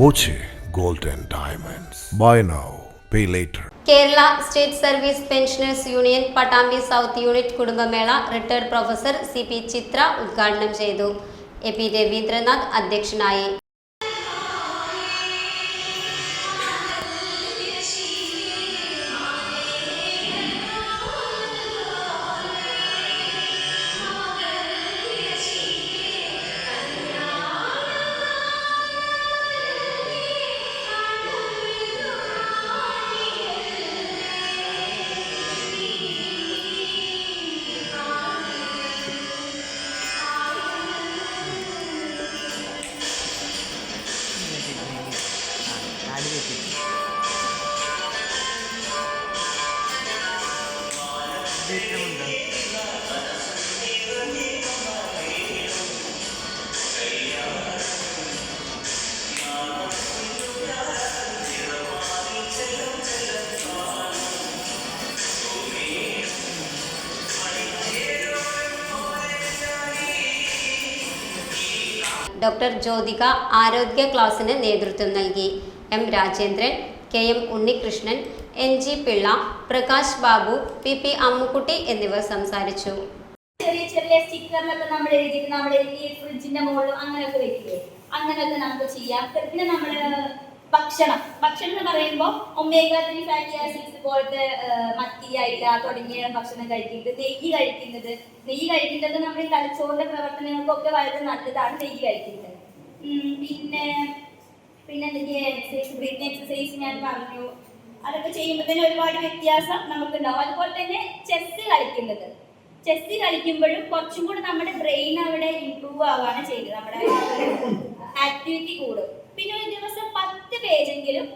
Boche gold and diamonds. Buy now pay later Kerala state service pensioners union Pattambi south unit കുടുംബമേള retired professor C P Chitra ഉദ്ഘാടനം ചെയ്തു. A P Ravindranath അധ്യക്ഷനായി. Doctor Jyothika ആരോഗ്യ ക്ലാസിന് നേതൃത്വം നൽകി. M Rajendran K M Unnikrishnan N G Pillai Prakash Babu P P Ammukutty എന്നിവർ സംസാരിച്ചു. ചെറിയ ചെറിയ സ്റ്റിക്കറിലൊക്കെ നമ്മൾ എഴുതിയിട്ട് നമ്മുടെ ഈ ഫ്രിഡ്ജിന്റെ മുകളിൽ അങ്ങനെയൊക്കെ വെക്കില്ലേ? അങ്ങനെയൊക്കെ നമുക്ക് ചെയ്യാം. പിന്നെ നമ്മൾ ഭക്ഷണം. ഭക്ഷണം എന്ന് പറയുമ്പോൾ ഒമേഗ ത്രീ ഫാറ്റി ആസിഡ്സ് പോലത്തെ മത്തി അയില തുടങ്ങിയ ഭക്ഷണം കഴിക്കുന്നത് നെയ്യ് കഴിക്കുന്നത്. നെയ്യ് കഴിക്കുന്നത് നമ്മുടെ തലച്ചോറിന്റെ പ്രവർത്തനങ്ങൾക്കൊക്കെ വളരെ നല്ലതാണ് നെയ്യ് കഴിക്കുന്നത്. പിന്നെ പിന്നെ എന്തൊക്കെയാ എക്സസൈസ് ബ്രീത്തിങ് എക്സസൈസ് ഞാൻ പറഞ്ഞു. അതൊക്കെ ചെയ്യുമ്പോൾ തന്നെ ഒരുപാട് വ്യത്യാസം നമുക്കുണ്ടാവും. അതുപോലെ തന്നെ ചെസ് കളിക്കുന്നത്. ചെസ് കളിക്കുമ്പോഴും കുറച്ചും കൂടെ നമ്മുടെ ബ്രെയിൻ അവിടെ ഇമ്പ്രൂവ് ആവുകയാണ് ചെയ്യുന്നത്. നമ്മുടെ ആക്ടിവിറ്റി കൂടും. പിന്നെ ഒരു ദിവസം പത്ത് പേജെങ്കിലും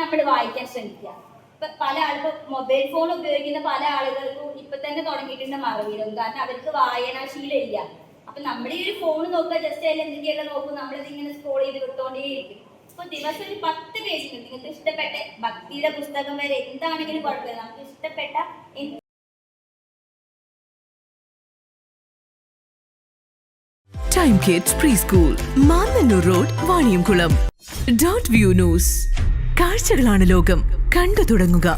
നമ്മൾ വായിക്കാൻ ശ്രമിക്കുക. ഇപ്പൊ പല ആൾക്കും മൊബൈൽ ഫോൺ ഉപയോഗിക്കുന്ന പല ആളുകൾക്കും ഇപ്പൊ തന്നെ തുടങ്ങിയിട്ടുണ്ട് മറവിയിലും. കാരണം അവർക്ക് വായനാശീലം ഇല്ല. അപ്പൊ നമ്മൾ ഈ ഒരു ഫോൺ നോക്കുക ജസ്റ്റ് അതിൽ എന്തൊക്കെയല്ല നോക്കും നമ്മളിത് ഇങ്ങനെ സ്ക്രോൾ ചെയ്ത് വിട്ടോണ്ടേയിരിക്കും. അപ്പൊ ദിവസം ഒരു പത്ത് പേജ് നിങ്ങൾക്ക് ഇഷ്ടപ്പെട്ട ഭക്തിയുടെ പുസ്തകം വരെ എന്താണെങ്കിലും കുഴപ്പമില്ല. നമുക്ക് ഇഷ്ടപ്പെട്ട Time pre school Mannannur road Vaniyamkulam dot view news കാഴ്ചകളാണ് ലോകം. കണ്ടു തുടങ്ങുക.